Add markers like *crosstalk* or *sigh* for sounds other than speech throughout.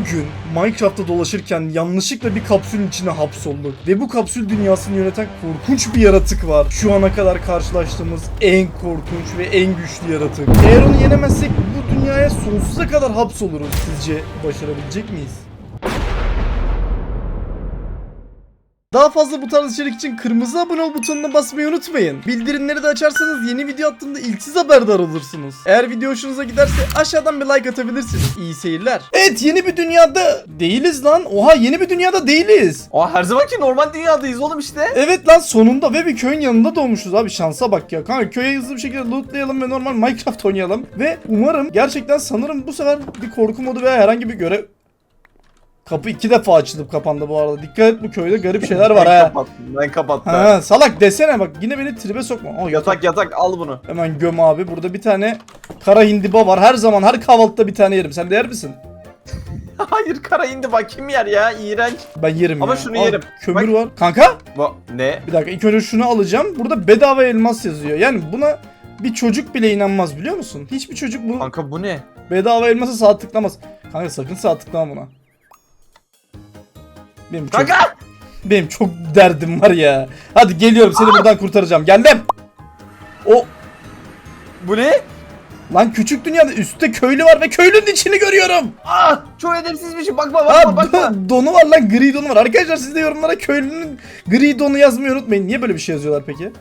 Bugün Minecraft'ta dolaşırken yanlışlıkla bir kapsülün içine hapsolduk. Ve bu kapsül dünyasını yöneten korkunç bir yaratık var. Şu ana kadar karşılaştığımız en korkunç ve en güçlü yaratık. Eğer onu yenemezsek bu dünyaya sonsuza kadar hapsoluruz. Sizce başarabilecek miyiz? Daha fazla bu tarz içerik için kırmızı abone ol butonuna basmayı unutmayın. Bildirimleri de açarsanız yeni video attığımda ilk siz haberdar olursunuz. Eğer video hoşunuza giderse aşağıdan bir like atabilirsiniz. İyi seyirler. Evet yeni bir dünyada değiliz lan. Oha yeni bir dünyada değiliz. Aa her zamanki normal dünyadayız oğlum işte. Evet lan sonunda ve bir köyün yanında doğmuşuz abi şansa bak ya. Kanka köye hızlı bir şekilde lootlayalım ve normal Minecraft oynayalım. Ve umarım gerçekten sanırım bu sefer bir korku modu veya herhangi bir görev... Kapı iki defa açılıp kapandı bu arada. Dikkat et bu köyde garip şeyler var ben ha. kapattım. Ben kapattım. Ha salak desene bak yine beni tribe sokma. Aa, yatak. Yatak al bunu. Hemen göm abi. Burada bir tane kara hindiba var. Her zaman her kahvaltıda bir tane yerim. Sen de yer misin? *laughs* Hayır kara indi bak kim yer ya iğrenç. Ben yerim Ama ya. şunu Al, yerim. Kömür Bak. var. Kanka Bu ne? bir dakika ilk önce şunu alacağım. Burada bedava elmas yazıyor. Yani buna bir çocuk bile inanmaz biliyor musun? Hiçbir çocuk bunu Kanka bu ne? bedava elmasa sağ tıklamaz. Kanka sakın sağ tıklama buna. Benim çok, Kanka! benim çok derdim var ya. Hadi geliyorum seni buradan kurtaracağım. Geldim. O Bu ne? lan küçük dünyada üstte köylü var ve köylünün içini görüyorum. Aa çok edepsizmişim bakma Aa, bakma bakma. do- donu var lan gri donu var. Arkadaşlar siz de yorumlara köylünün gri donu yazmayı unutmayın. Niye böyle bir şey yazıyorlar peki?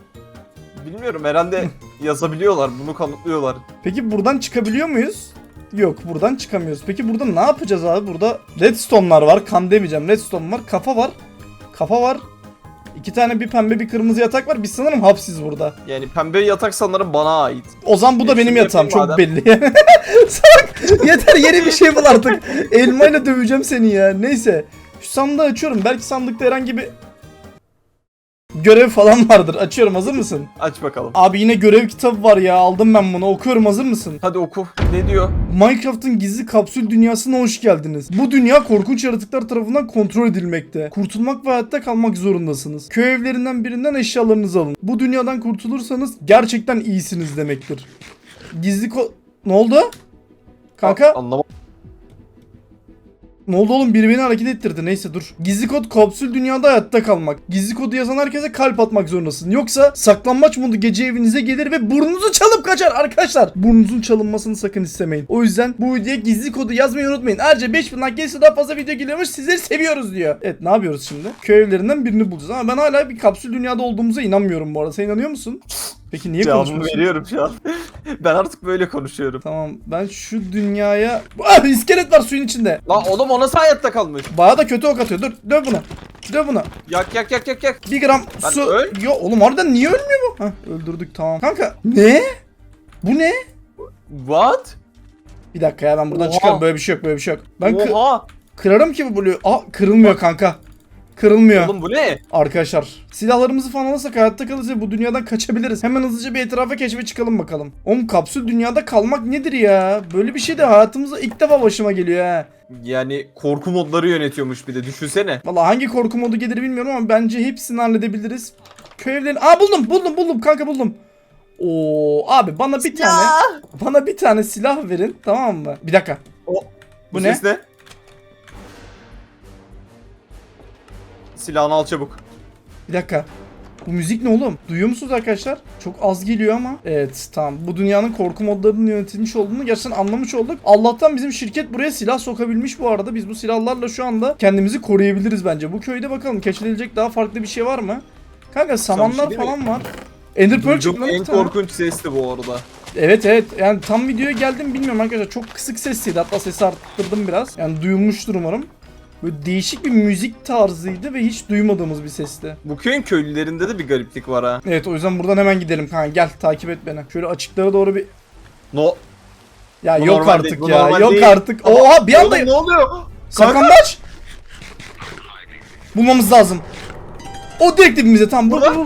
Bilmiyorum herhalde *laughs* yazabiliyorlar bunu kanıtlıyorlar. Peki buradan çıkabiliyor muyuz? Yok buradan çıkamıyoruz. Peki burada ne yapacağız abi? Burada redstone'lar var. Kan demeyeceğim. Redstone var. Kafa var. Kafa var. İki tane bir pembe bir kırmızı yatak var. Biz sanırım hapsiz burada. Yani pembe yatak sanırım bana ait. O zaman bu da Hepsini benim yatağım. yapayım Çok belli. *laughs* Salak. Yeter yeni bir şey bul artık. *laughs* Elmayla döveceğim seni ya. Neyse. Şu sandığı açıyorum. Belki sandıkta herhangi bir görev falan vardır. Açıyorum. Hazır mısın? Aç bakalım. Abi yine görev kitabı var ya. Aldım ben bunu. Okuyorum. Hazır mısın? Hadi oku. Ne diyor? Minecraft'ın gizli kapsül dünyasına hoş geldiniz. Bu dünya korkunç yaratıklar tarafından kontrol edilmekte. Kurtulmak ve hayatta kalmak zorundasınız. Köy evlerinden birinden eşyalarınızı alın. Bu dünyadan kurtulursanız gerçekten iyisiniz demektir. Gizli ko... Ne oldu? Kanka Anlamadım. Ne oldu oğlum biri beni hareket ettirdi neyse dur. Gizli kod kapsül dünyada hayatta kalmak. Gizli kodu yazan herkese kalp atmak zorundasın. Yoksa saklanmaç modu gece evinize gelir ve burnunuzu çalıp kaçar arkadaşlar. Burnunuzun çalınmasını sakın istemeyin. O yüzden bu videoya gizli kodu yazmayı unutmayın. Ayrıca 5000 like gelirse daha fazla video geliyormuş. Sizleri seviyoruz diyor. Evet ne yapıyoruz şimdi? Köy evlerinden birini bulacağız ama ben hala bir kapsül dünyada olduğumuza inanmıyorum bu arada. Sen inanıyor musun? Peki niye Cevabımı konuşmuyorsun? veriyorum şu an. *laughs* ben artık böyle konuşuyorum. Tamam ben şu dünyaya... Ah iskelet var suyun içinde. Lan oğlum o nasıl hayatta kalmış? Bana da kötü ok atıyor. Dur döv bunu. Döv bunu. Yak yak yak yak yak. Bir gram Lan su. öl. Yo oğlum harbiden niye ölmüyor bu? Hah öldürdük tamam. Kanka ne? Bu ne? What? Bir dakika ya ben buradan Oha. çıkarım. Böyle bir şey yok böyle bir şey yok. Ben kı- Oha. kırarım ki bu Blue'yu. Aa kırılmıyor kanka. Kırılmıyor. Oğlum bu ne? Arkadaşlar silahlarımızı falan alırsak hayatta kalırız ve bu dünyadan kaçabiliriz. Hemen hızlıca bir etrafa keşfe çıkalım bakalım. Oğlum kapsül dünyada kalmak nedir ya? Böyle bir şey de hayatımızda ilk defa başıma geliyor ha. Yani korku modları yönetiyormuş bir de düşünsene. Valla hangi korku modu gelir bilmiyorum ama bence hepsini halledebiliriz. Köy evlerini... Aa buldum buldum buldum kanka buldum. Oo abi bana bir tane bana bir tane silah verin tamam mı? Bir dakika. O, Bu bu ne? ses ne? Silahını al çabuk. Bir dakika. Bu müzik ne oğlum? Duyuyor musunuz arkadaşlar? Çok az geliyor ama. Evet tamam. Bu dünyanın korku modlarının yönetilmiş olduğunu gerçekten anlamış olduk. Allah'tan bizim şirket buraya silah sokabilmiş bu arada. Biz bu silahlarla şu anda kendimizi koruyabiliriz bence. Bu köyde bakalım keşfedilecek daha farklı bir şey var mı? Kanka samanlar şey değil mi? falan var. Ender Pearl çıktı en korkunç sesti bu arada. Evet evet yani tam videoya geldim bilmiyorum arkadaşlar çok kısık sesliydi hatta sesi arttırdım biraz yani duyulmuştur umarım. Böyle değişik bir müzik tarzıydı ve hiç duymadığımız bir sesti. Bu köyün köylülerinde de bir gariplik var ha. Evet o yüzden buradan hemen gidelim kanka gel takip et beni. Şöyle açıklara doğru bir No. ya Bu yok normal artık değil, bu ya normal yok değil. artık. Oha bir anda ne oluyor? saklambaç. Bulmamız lazım. O direkt dibimize vur Burada. vur.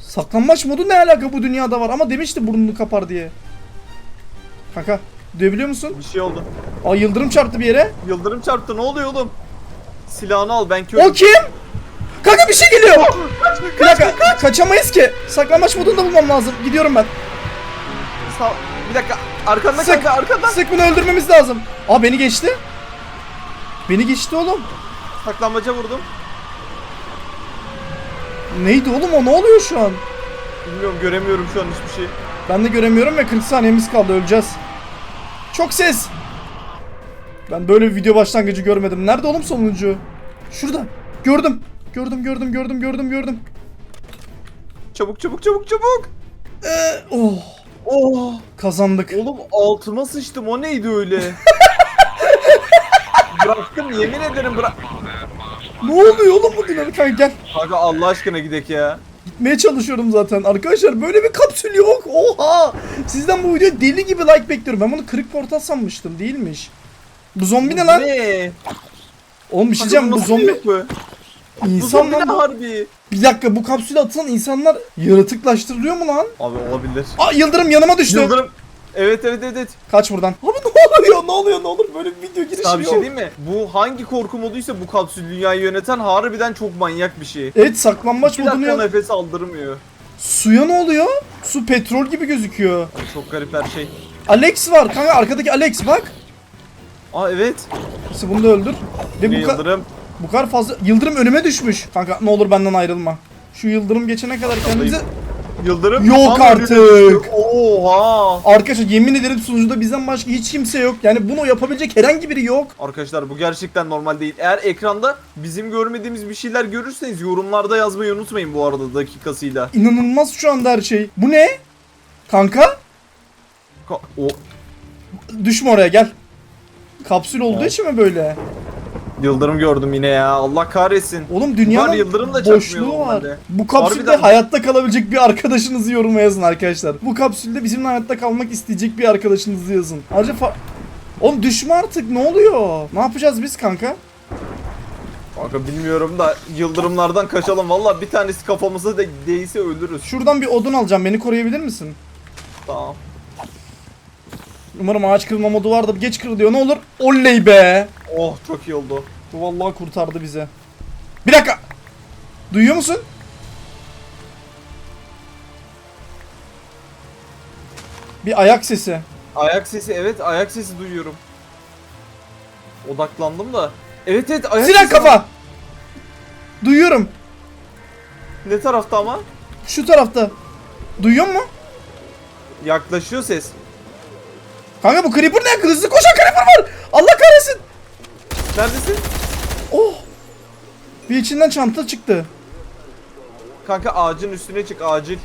Saklanmaç modu ne alaka bu dünyada var ama demişti burnunu kapar diye. Kanka duyabiliyor musun? Bir şey oldu. Aa yıldırım çarptı bir yere. Yıldırım çarptı ne oluyor oğlum? Silahını al ben köylü. O kim? Kanka bir şey geliyor. Bir dakika kaçamayız ki. Saklanmaç modunu da bulmam lazım. Gidiyorum ben. Sağ- Bir dakika arkanda Sık. kanka arkanda. Sık bunu öldürmemiz lazım. Aa beni geçti. Beni geçti oğlum. Saklambaca vurdum. Neydi oğlum o ne oluyor şu an? Bilmiyorum göremiyorum şu an hiçbir şey. Ben de göremiyorum ve 40 saniyemiz kaldı öleceğiz. Çok ses. Ben böyle bir video başlangıcı görmedim. Nerede oğlum sonuncu? Şurada. Gördüm. Gördüm gördüm gördüm gördüm gördüm. Çabuk çabuk çabuk çabuk. Ee, oh Oh. kazandık. Oğlum altıma sıçtım o neydi öyle? *laughs* Bıraktım yemin ederim bırak. Ne oluyor oğlum bugün kanka gel. Kanka Allah aşkına gidek ya. Gitmeye çalışıyorum zaten. Arkadaşlar böyle bir kapsül yok. Oha. Sizden bu videoya deli gibi like bekliyorum. Ben bunu kırık portal sanmıştım. Değilmiş. Bu zombi ne lan? Ne? Oğlum bir şey diyeceğim bu zombi insan zombi lan ne bu. harbi? Bir dakika bu kapsüle atılan insanlar yaratıklaştırılıyor mu lan? Abi olabilir. Aa Yıldırım yanıma düştü. Yıldırım. Evet evet evet. evet. Kaç buradan. Abi ne oluyor ne oluyor ne olur böyle bir video girişi Sana bir şey yok. diyeyim mi? Bu hangi korku moduysa bu kapsül dünyayı yöneten harbiden çok manyak bir şey. Evet saklanmaç Bir modunu dakika ya- nefes aldırmıyor. Suya ne oluyor? Su petrol gibi gözüküyor. Ay, Çok garip her şey. Alex var kanka arkadaki Alex bak. Aa evet. İşte bunu da öldür. Ve bu, ka- yıldırım. bu kadar fazla Yıldırım önüme düşmüş. Kanka ne olur benden ayrılma. Şu Yıldırım geçene kadar kendimize... Yıldırım. Yok artık. Oha. Arkadaşlar yemin ederim sunucuda bizden başka hiç kimse yok. Yani bunu yapabilecek herhangi biri yok. Arkadaşlar bu gerçekten normal değil. Eğer ekranda bizim görmediğimiz bir şeyler görürseniz yorumlarda yazmayı unutmayın bu arada dakikasıyla. İnanılmaz şu anda her şey. Bu ne? Kanka Ka- o düşme oraya gel. Kapsül olduğu için mi böyle? Yıldırım gördüm yine ya. Allah kahretsin. Oğlum dünyanın yıldırım da boşluğu var. normalde. Bu kapsülde Harbiden. hayatta kalabilecek bir arkadaşınızı yoruma yazın arkadaşlar. Bu kapsülde bizimle hayatta kalmak isteyecek bir arkadaşınızı yazın. Ayrıca fa- Oğlum düşme artık ne oluyor? Ne yapacağız biz kanka? Kanka bilmiyorum da yıldırımlardan kaçalım. Valla bir tanesi kafamıza de değse ölürüz. Şuradan bir odun alacağım. Beni koruyabilir misin? Tamam. Umarım ağaç kırılma modu vardır. Geç kırılıyor. Ne olur? Oley be. Oh çok iyi oldu. Bu vallahi kurtardı bizi. Bir dakika. Duyuyor musun? Bir ayak sesi. Ayak sesi evet ayak sesi duyuyorum. Odaklandım da. Evet evet ayak Silah sesi kafa. var. Duyuyorum. Ne tarafta ama? Şu tarafta. Duyuyor mu? Yaklaşıyor ses. Kanka bu creeper ne? Hızlı koşan creeper var. Allah kahretsin. Neredesin? Oh. Bir içinden çanta çıktı. Kanka ağacın üstüne çık acil.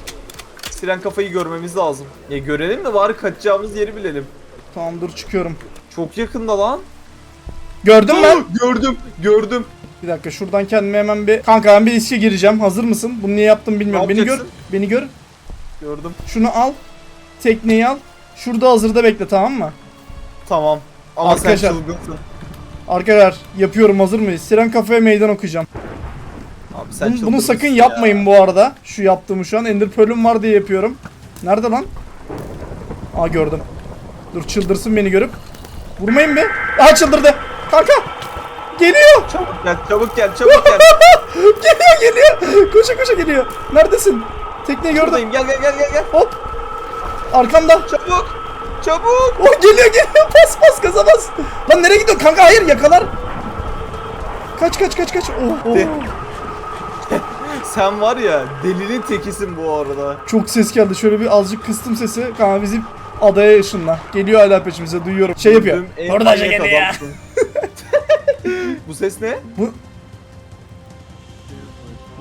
Siren kafayı görmemiz lazım. Ya görelim de bari kaçacağımız yeri bilelim. Tamam dur çıkıyorum. Çok yakında lan. Gördün mü? *gasps* gördüm, gördüm. Bir dakika şuradan kendime hemen bir... Kanka ben bir riske gireceğim. Hazır mısın? Bunu niye yaptım bilmiyorum. Ne Beni gör. yapacaksın? Beni gör. Gördüm. Şunu al. Tekneyi al. Şurada hazırda bekle tamam mı? Tamam. Ama Arkadaşlar- sen çılgınsın. Arkadaşlar yapıyorum hazır mıyız? Siren kafaya meydan okuyacağım. Abi sen Bunu, bunu sakın ya. yapmayın bu arada. Şu yaptığımı şu an Ender Pearl'üm var diye yapıyorum. Nerede lan? Aa gördüm. Dur çıldırsın beni görüp. Vurmayın be. Aa çıldırdı. Kanka. Geliyor. Çabuk gel, çabuk gel, çabuk gel. *laughs* geliyor geliyor. Koşa koşa geliyor. Neredesin? Tekneyi gördüm. Buradayım. Gel gel gel gel. Hop. Arkamda. Çabuk. Çabuk. Oh geliyor geliyor. Bas bas gaza bas. Lan nereye gidiyor? Kanka hayır yakalar. Kaç kaç kaç kaç. Oh, oh. De- Sen var ya delinin tekisin bu arada. Çok ses geldi. Şöyle bir azıcık kıstım sesi. Kanka bizim adaya ışınla. Geliyor hala peşimize duyuyorum. Şey yapıyor. En Orada manyak geliyor. adamsın. *laughs* bu ses ne? Bu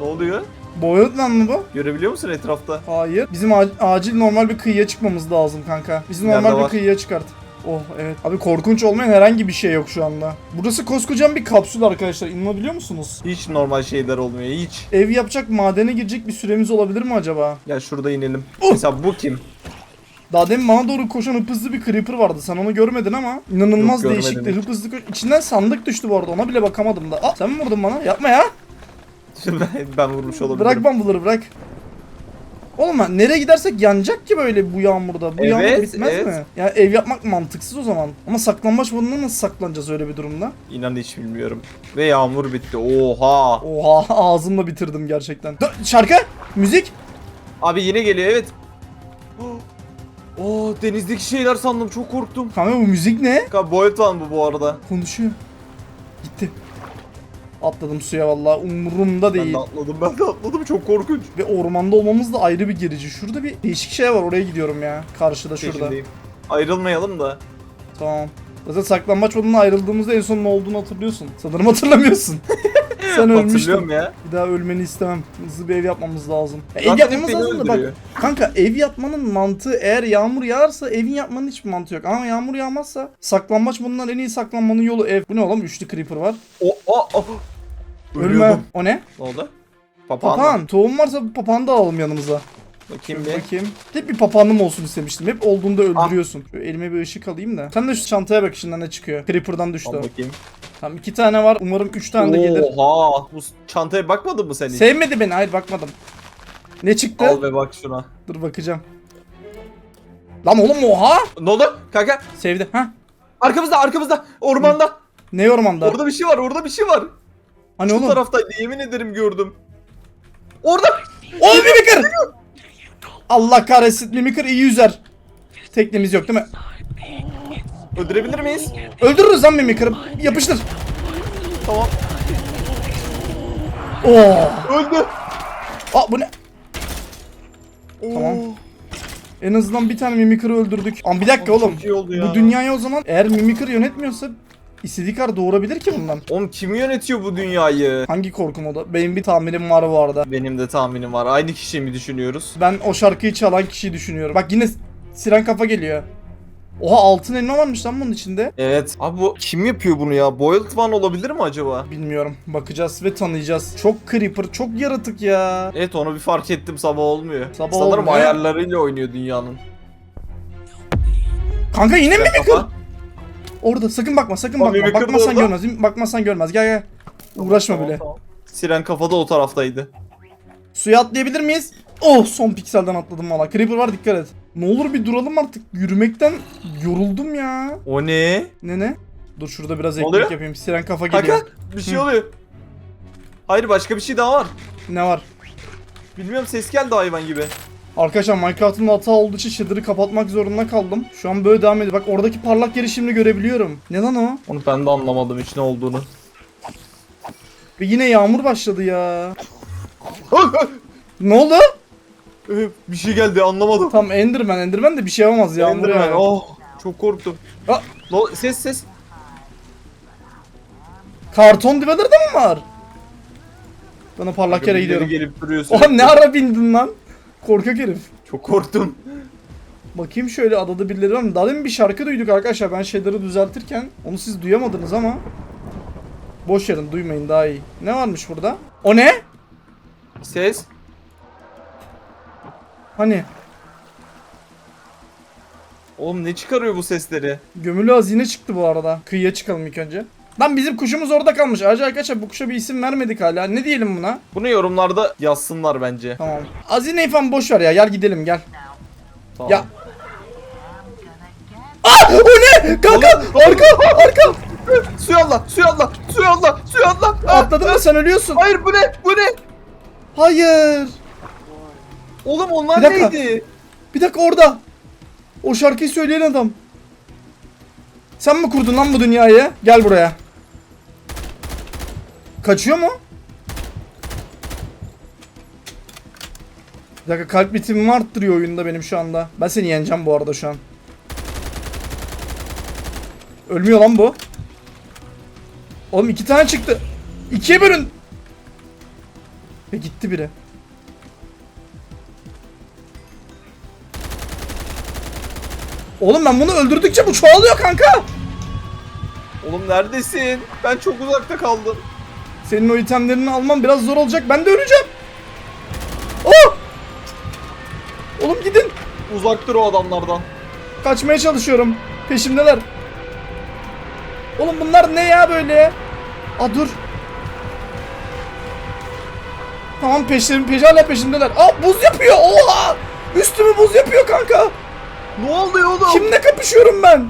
Ne oluyor? Boyutlan mı bu? Görebiliyor musun etrafta? Hayır. Bizim ac- acil normal bir kıyıya çıkmamız lazım kanka. Bizi Nerede normal bir var? kıyıya çıkart. Oh evet. Abi korkunç olmayan herhangi bir şey yok şu anda. Burası koskocaman bir kapsül arkadaşlar. İnanabiliyor musunuz? Hiç normal şeyler olmuyor hiç. Ev yapacak, madene girecek bir süremiz olabilir mi acaba? Gel şurada inelim. Oh! Mesela bu kim? Daha demin bana doğru koşan hıpızlı bir creeper vardı. Sen onu görmedin ama inanılmaz Yok, görmedim değişikti. hiç. Hıpızlı koş... İçinden sandık düştü bu arada. Ona bile bakamadım da. Aa, sen mi vurdun bana? Yapma ya. *laughs* ben, ben vurmuş olabilirim. Bırak bambuları bırak. Oğlum lan nereye gidersek yanacak ki böyle bu yağmurda. Bu Evet, yağmur bitmez evet. mi? Ya ev yapmak mantıksız o zaman. Ama saklanmaç modunda nasıl saklanacağız öyle bir durumda? İnan hiç bilmiyorum. Ve yağmur bitti. Oha. Oha ağzımla bitirdim gerçekten. Dur, şarkı, müzik. Abi yine geliyor evet. *gasps* Oo denizdeki şeyler sandım çok korktum. Kanka bu müzik ne? Kanka Boyut One bu bu arada. Konuşuyor. Gitti. Atladım suya vallahi umurumda Ben değil. de atladım ben de atladım çok korkunç. Ve ormanda olmamız da ayrı bir gerici. Şurada bir değişik şey var oraya gidiyorum ya. Karşıda şurada. Peşindeyim. Ayrılmayalım da. Tamam. Zaten saklambaç moduna ayrıldığımızda en son ne olduğunu hatırlıyorsun. Sanırım hatırlamıyorsun. *laughs* Sen ölmüştün. Ya. Bir daha ölmeni istemem. Hızlı bir ev yapmamız lazım. Ya ev yapmamız lazım da bak. Kanka ev yapmanın mantığı eğer yağmur yağarsa evin yapmanın hiçbir mantığı yok. Ama yağmur yağmazsa saklanmaç modundan en iyi saklanmanın yolu ev. Bu ne oğlum? Üçlü creeper var. O o o. Ölme. Ölüyordum. O ne? Ne oldu? Papağan. Papağan. Tohum varsa bu papağanı da alalım yanımıza. Bakayım bir. Bakayım. Hep bir papağanım olsun istemiştim. Hep olduğunda öldürüyorsun. Şöyle elime bir ışık alayım da. Sen de şu çantaya bak içinden ne çıkıyor. Creeper'dan düştü Al o. bakayım. Tamam iki tane var. Umarım üç tane de gelir. Oha. Bu çantaya bakmadın mı sen hiç? Sevmedi beni. Hayır bakmadım. Ne çıktı? Al ve bak şuna. Dur bakacağım. Lan oğlum oha! Ne oldu? Kanka Sevdi. Ha? arkamızda arkamızda ormanda. Ne ormanda? Orada bir şey var orada bir şey var. Hani Şu oğlum? taraftaydı yemin ederim gördüm. Orada. O Mimikır! Allah kahretsin Mimikır iyi yüzer. Teknemiz yok değil mi? Öldürebilir miyiz? Öldürürüz lan Mimikır'ı. Yapıştır. Tamam. Oo. Öldü. Aa bu ne? Tamam. En azından bir tane Mimikır'ı öldürdük. Ama bir dakika Abi oğlum. çok iyi oldu ya. Bu dünyayı o zaman eğer Mimikır yönetmiyorsa istediği kadar doğurabilir ki bundan. *laughs* Oğlum kim yönetiyor bu dünyayı? Hangi korkum o da? Benim bir tahminim var bu arada. Benim de tahminim var. Aynı kişiyi mi düşünüyoruz? Ben o şarkıyı çalan kişiyi düşünüyorum. Bak yine siren kafa geliyor. Oha altın elma varmış lan bunun içinde. Evet. Abi bu kim yapıyor bunu ya? Boiled One olabilir mi acaba? Bilmiyorum. Bakacağız ve tanıyacağız. Çok creeper, çok yaratık ya. Evet onu bir fark ettim sabah olmuyor. Sabah Sanırım olmuyor. ayarlarıyla oynuyor dünyanın. Kanka yine mi kafa. Orada sakın bakma, sakın bakma. Da Bakmazsan orada. görmez. Bakmazsan görmez. Gel gel. Uğraşma Tamam, bile. tamam. Siren kafada o taraftaydı. Suya atlayabilir miyiz? Oh son pikselden atladım valla. Creeper var dikkat et. Ne olur bir duralım artık. Yürümekten yoruldum ya. O ne? Ne ne? Dur şurada biraz ekmek oluyor? yapayım. Siren kafa geliyor. Kanka bir şey oluyor. Hayır başka bir şey daha var. Ne var? Bilmiyorum ses geldi hayvan gibi. Arkadaşlar Minecraft'ın hata olduğu için shader'ı kapatmak zorunda kaldım. Şu an böyle devam ediyor. Bak oradaki parlak yeri şimdi görebiliyorum. Ne lan o? Onu ben de anlamadım hiç ne olduğunu. Ve yine yağmur başladı ya. Ne oldu? Ee, bir şey geldi anlamadım. Tam Enderman. Enderman de bir şey yapamaz yağmur Enderman, ya. Oh çok korktum. Aa, Ne ol- ses ses. karton Dweller da mı var? Bana parlak yere gidiyorum. Gelip duruyor Oha ne ara bindin lan? Korkak herif. Çok korktum. Bakayım şöyle adada birileri var mı? Daha demin bir şarkı duyduk arkadaşlar. Ben şeyleri düzeltirken onu siz duyamadınız ama. Boş verin duymayın daha iyi. Ne varmış burada? O ne? Ses. Hani? Oğlum ne çıkarıyor bu sesleri? Gömülü hazine çıktı bu arada. Kıyıya çıkalım ilk önce. Lan bizim kuşumuz orada kalmış. Ayrıca arkadaşlar bu kuşa bir isim vermedik hala. Ne diyelim buna? Bunu yorumlarda yazsınlar bence. Tamam. Hazineyi falan boş ver ya. Gel gidelim gel. Tamam. Ya. Ah o ne? Kanka arka arka. Suya Allah, suya Allah, suya Allah, suya Allah. Ah, Atladın mı sen ölüyorsun. Hayır bu ne? Bu ne? Hayır. Oğlum onlar Bir dakika. neydi? Bir dakika orada. O şarkıyı söyleyen adam. Sen mi kurdun lan bu dünyayı? Gel buraya. Kaçıyor mu? Bir dakika kalp bitimimi arttırıyor oyunda benim şu anda. Ben seni yeneceğim bu arada şu an. Ölmüyor lan bu. Oğlum iki tane çıktı. İkiye bölün. Ve gitti biri. Oğlum ben bunu öldürdükçe bu çoğalıyor kanka. Oğlum neredesin? Ben çok uzakta kaldım. Senin o itemlerini almam biraz zor olacak. Ben de öleceğim. Oh! Oğlum gidin. Uzak dur o adamlardan. Kaçmaya çalışıyorum. Peşimdeler. Oğlum bunlar ne ya böyle? Aa dur. Tamam peşim, peş, hala peşimdeler. Aa buz yapıyor. Oha! Üstümü buz yapıyor kanka. Ne oluyor oğlum? Kimle kapışıyorum ben?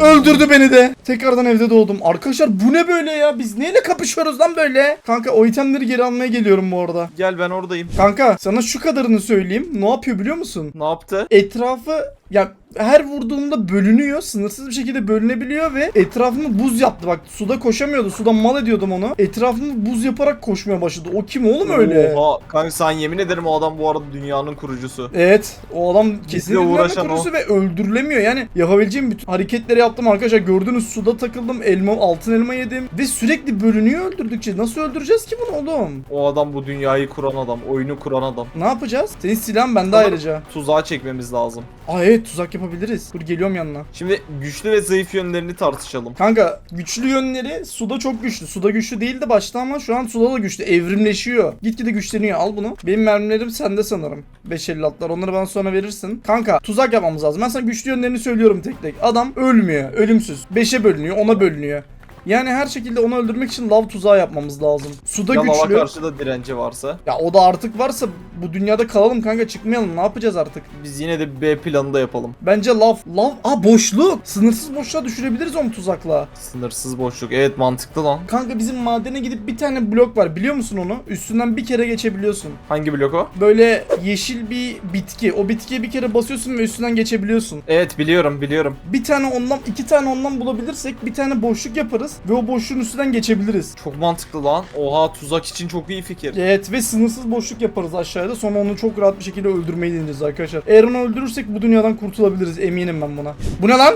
Öldürdü beni de. Tekrardan evde doğdum. Arkadaşlar bu ne böyle ya? Biz neyle kapışıyoruz lan böyle? Kanka o itemleri geri almaya geliyorum bu arada. Gel ben oradayım. Kanka sana şu kadarını söyleyeyim. Ne yapıyor biliyor musun? Ne yaptı? Etrafı ya her vurduğunda bölünüyor. Sınırsız bir şekilde bölünebiliyor ve etrafımı buz yaptı. Bak suda koşamıyordu. Suda mal ediyordum onu. Etrafımı buz yaparak koşmaya başladı. O kim oğlum öyle? Oha. Kanka sen yemin ederim o adam bu arada dünyanın kurucusu. Evet o adam kesinlikle uğraşan uğraşan kurusu ve öldürülemiyor. Yani yapabileceğim bütün hareketleri yaptım arkadaşlar. Gördünüz suda takıldım. Elma, altın elma yedim. Ve sürekli bölünüyor öldürdükçe. Nasıl öldüreceğiz ki bunu oğlum? O adam bu dünyayı kuran adam. Oyunu kuran adam. Ne yapacağız? Senin silahın bende ayrıca. Tuzağa çekmemiz lazım. Aa evet tuzak yapabiliriz. Dur geliyorum yanına. Şimdi güçlü ve zayıf yönlerini tartışalım. Kanka güçlü yönleri suda çok güçlü. Suda güçlü değildi başta ama şu an suda da güçlü. Evrimleşiyor. Gitgide güçleniyor. Al bunu. Benim mermilerim sende sanırım. 556'lar. Onları bana sonra verirsin. Kanka tuzak yapmamız lazım. Ben sana güçlü yönlerini söylüyorum tek tek. Adam ölmüyor. Ölümsüz. 5'e bölünüyor. 10'a bölünüyor. Yani her şekilde onu öldürmek için lav tuzağı yapmamız lazım. Suda Ya lava güçlü. karşı da direnci varsa. Ya o da artık varsa bu dünyada kalalım kanka çıkmayalım. Ne yapacağız artık? Biz yine de bir B planı da yapalım. Bence lav, lav, aa boşluk. Sınırsız boşluğa düşürebiliriz onu tuzakla. Sınırsız boşluk. Evet mantıklı lan. Kanka bizim madene gidip bir tane blok var biliyor musun onu? Üstünden bir kere geçebiliyorsun. Hangi blok o? Böyle yeşil bir bitki. O bitkiye bir kere basıyorsun ve üstünden geçebiliyorsun. Evet biliyorum biliyorum. Bir tane ondan, iki tane ondan bulabilirsek bir tane boşluk yaparız ve o boşluğun üstünden geçebiliriz. Çok mantıklı lan. Oha tuzak için çok iyi fikir. Evet ve sınırsız boşluk yaparız aşağıda. Sonra onu çok rahat bir şekilde öldürmeyi deneyeceğiz arkadaşlar. Eğer onu öldürürsek bu dünyadan kurtulabiliriz eminim ben buna. Bu ne lan?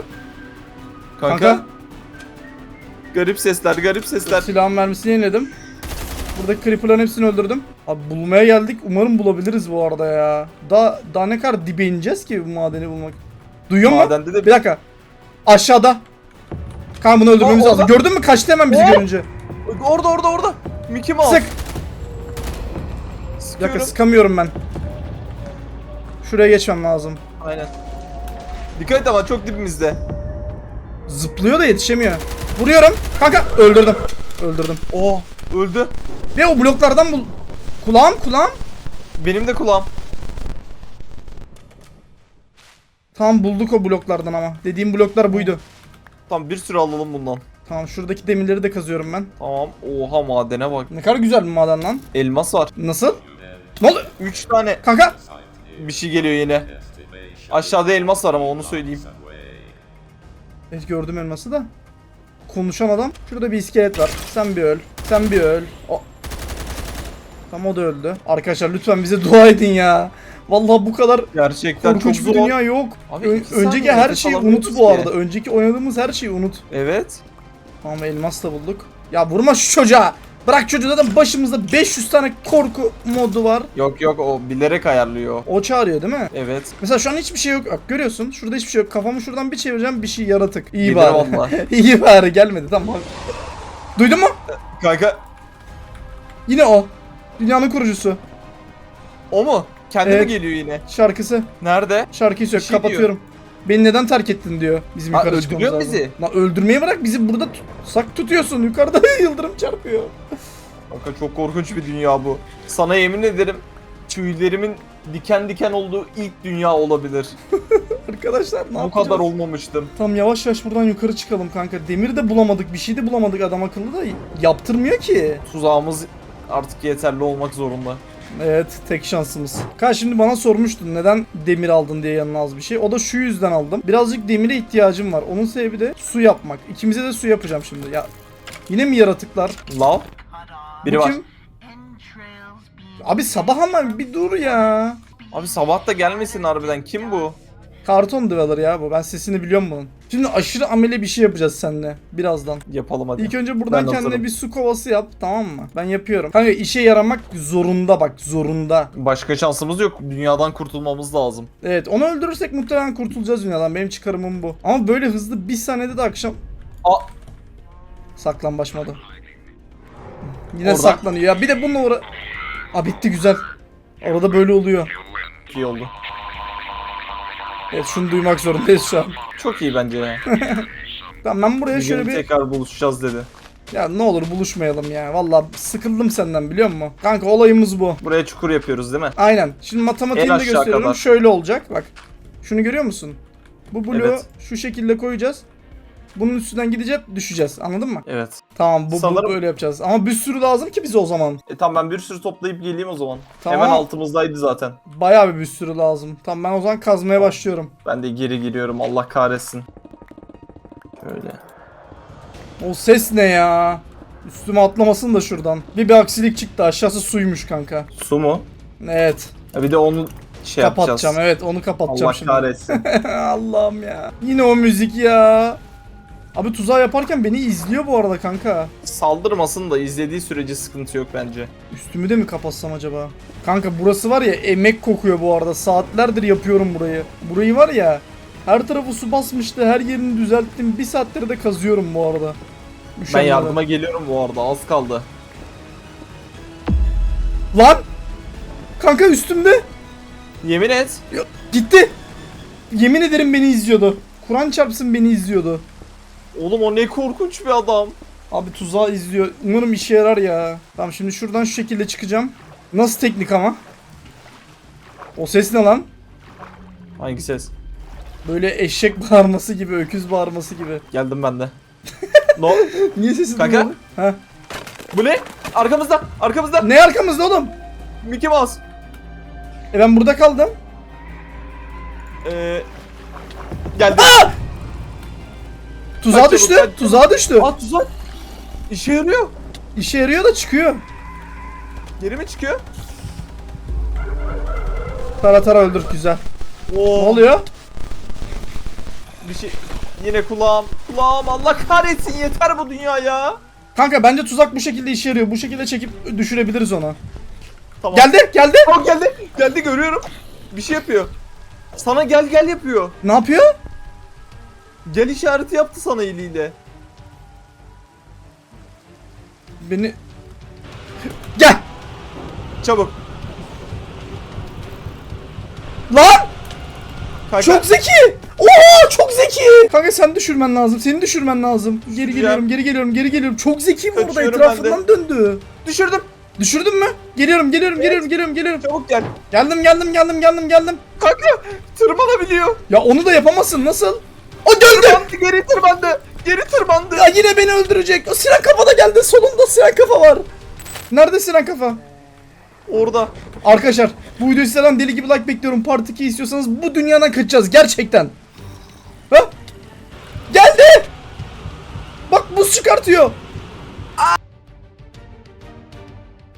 Kanka. Kanka. Garip sesler garip sesler. Silahın mermisini yeniledim. Buradaki creeper'ların hepsini öldürdüm. Abi bulmaya geldik. Umarım bulabiliriz bu arada ya. Daha, daha ne kadar dibe ineceğiz ki bu madeni bulmak. Duyuyor musun? Madende de Bir dakika. Aşağıda. Kanka bunu öldürmemiz Aa, lazım. Gördün mü? Kaçtı hemen bizi Oo. görünce. Orada orada orada. Mickey Mouse. Sık. Sıkıyorum. dakika sıkamıyorum ben. Şuraya geçmem lazım. Aynen. Dikkat et ama çok dibimizde. Zıplıyor da yetişemiyor. Vuruyorum. Kanka öldürdüm. Öldürdüm. Oh öldü. Ve o bloklardan bul... Kulağım kulağım. Benim de kulağım. Tamam bulduk o bloklardan ama. Dediğim bloklar buydu. Tamam bir sürü alalım bundan. Tamam şuradaki demirleri de kazıyorum ben. Tamam. Oha madene bak. Ne kadar güzel bir maden lan. Elmas var. Nasıl? Ne oldu? 3 tane Kanka. bir şey geliyor yine. Aşağıda elmas var ama onu söyleyeyim. Evet gördüm elması da. Konuşan adam. Şurada bir iskelet var. Sen bir öl. Sen bir öl. O. Tamam o da öldü. Arkadaşlar lütfen bize dua edin ya. Vallahi bu kadar Gerçekten korkunç çok bir zor. dünya yok. Abi Ö- iki saniye önceki her nefes şeyi alamıyoruz unut bu ki. arada. Önceki oynadığımız her şeyi unut. Evet. Tamam elmas da bulduk. Ya vurma şu çocuğa. Bırak çocuğu zaten başımızda 500 tane korku modu var. Yok yok o bilerek ayarlıyor. O çağırıyor değil mi? Evet. Mesela şu an hiçbir şey yok. Bak görüyorsun. Şurada hiçbir şey yok. Kafamı şuradan bir çevireceğim bir şey yaratık. İyi Gelir bari. vallahi. *laughs* İyi bari gelmedi tamam. Duydun mu? Kanka Yine o. Dünyanın kurucusu. o mu? Kendi Evet. geliyor yine? Şarkısı. Nerede? Şarkıyı sök. Bir şey kapatıyorum. Beni neden terk ettin diyor. Bizim Ha, yukarı çıkmamız öldürüyor lazım. bizi. Lan öldürmeyi bırak bizi burada tutsak tutuyorsun. Yukarıda *laughs* yıldırım çarpıyor. Kanka çok korkunç bir dünya bu. Sana yemin ederim tüylerimin diken diken olduğu ilk dünya olabilir. *laughs* Arkadaşlar ne Bu yapacağız? kadar olmamıştım. Tam yavaş yavaş buradan yukarı çıkalım kanka. Demir de bulamadık. Bir şey de bulamadık adam akıllı da yaptırmıyor ki. Tuzağımız artık yeterli olmak zorunda. Evet tek şansımız. Kanka şimdi bana sormuştun neden demir aldın diye yanına az bir şey. O da şu yüzden aldım. Birazcık demire ihtiyacım var. Onun sebebi de su yapmak. İkimize de su yapacağım şimdi. Ya yine mi yaratıklar? Lav. Biri Bu var. kim? Abi sabah ama bir dur ya. Abi sabah da gelmesin harbiden. Kim bu? Karton Dweller ya bu. Ben sesini biliyorum bunun. Şimdi aşırı amele bir şey yapacağız seninle birazdan. Yapalım hadi. İlk önce buradan Ben kendine hazırım. bir su kovası yap tamam mı? Ben yapıyorum. Kanka işe yaramak zorunda bak zorunda. Başka şansımız yok. Dünyadan kurtulmamız lazım. Evet onu öldürürsek muhtemelen kurtulacağız dünyadan. Benim çıkarımım bu. Ama böyle hızlı bir saniyede de akşam Aa, saklambaç modu. Yine Orada. saklanıyor. Ya bir de bununla uğra... Aa bitti güzel. Orada böyle oluyor. iyi oldu. Evet şunu duymak zorundayız şu an. Çok iyi bence ya. *laughs* Tamam ben buraya Bir şöyle gün bir... tekrar buluşacağız dedi. Ya ne olur buluşmayalım ya. Vallahi sıkıldım senden biliyor musun? Kanka olayımız bu. Buraya çukur yapıyoruz değil mi? Aynen. Şimdi matematiğini En de aşağı gösteriyorum. kadar. şöyle olacak. Bak. Şunu görüyor musun? Bu bloğu Evet. şu şekilde koyacağız. Bunun üstünden gideceğiz düşeceğiz anladın mı? Evet. Tamam bu, bu Sanırım- böyle yapacağız. Ama bir sürü lazım ki bize o zaman. E tamam ben bir sürü toplayıp geleyim o zaman. Tamam. Hemen altımızdaydı zaten. Bayağı bir, bir sürü lazım. Tamam ben o zaman kazmaya başlıyorum. Ben de geri giriyorum Allah kahretsin. Şöyle. O ses ne ya? Üstüme atlamasın da şuradan. Bir bir aksilik çıktı aşağısı suymuş kanka. Su mu? Evet. Ha, bir de onu şey kapatacağım yapacağız. evet onu kapatacağım Allah şimdi. kahretsin. *laughs* Allah'ım ya. Yine o müzik ya. Abi tuzağı yaparken beni izliyor bu arada kanka. Saldırmasın da izlediği sürece sıkıntı yok bence. Üstümü de mi kapatsam acaba? Kanka burası var ya emek kokuyor bu arada. Saatlerdir yapıyorum burayı. Burayı var ya her tarafı su basmıştı. Her yerini düzelttim. Bir saattir de kazıyorum bu arada. Ben Üşenmeden. yardıma geliyorum bu arada az kaldı. Lan! Kanka üstümde. Yemin et. Gitti. Yemin ederim beni izliyordu. Kur'an çarpsın beni izliyordu. Oğlum o ne korkunç bir adam. Abi tuzağı izliyor. Umarım işe yarar ya. Tamam şimdi şuradan şu şekilde çıkacağım. Nasıl teknik ama? O ses ne lan? Hangi ses? Böyle eşek *laughs* bağırması gibi, öküz bağırması gibi. Geldim ben de. *laughs* no. Niye sesi Kanka? duymadın? Ha. Bu ne? Arkamızda. Arkamızda. Ne arkamızda oğlum? Mickey Mouse. E ben burada kaldım. Ee, geldi. Tuzağa Kaç düştü. çabuk, kaç Tuzağa düştü. Aa tuzak. İşe yarıyor. İşe yarıyor da çıkıyor. Geri mi çıkıyor? Tara tara öldür güzel. Oo. Ne oluyor? Bir şey. Yine kulağım. Kulağım Allah kahretsin yeter bu dünya ya. Kanka bence tuzak bu şekilde işe yarıyor. Bu şekilde çekip düşürebiliriz onu. Tamam. Geldi, geldi. Tamam geldi. Geldi görüyorum. Bir şey yapıyor. Sana gel gel yapıyor. Ne yapıyor? Gel işareti yaptı sana eliyle. Beni Gel. Çabuk. Lan! Kanka. Çok zeki. Oo çok zeki. Kanka sen düşürmen lazım. Seni düşürmen lazım. Geri geliyorum, geri geliyorum, geri geliyorum. Çok zeki burada Kaçıyorum ben de. etrafından döndü. Düşürdüm. Düşürdün mü? Geliyorum, geliyorum, geliyorum, geliyorum, geliyorum. Çabuk gel. Geldim, geldim, geldim, geldim, geldim. Kanka tırmanabiliyor. Ya onu da yapamazsın. Nasıl? O döndü. Tırmandı geri tırmandı. Geri tırmandı. Ya yine beni öldürecek. O siren kafa da geldi. Solunda siren kafa var. Nerede siren kafa? Orada. Arkadaşlar bu videoyu sizlerden deli gibi like bekliyorum. Part 2 istiyorsanız bu dünyadan kaçacağız gerçekten. Ha? Geldi. Bak buz çıkartıyor.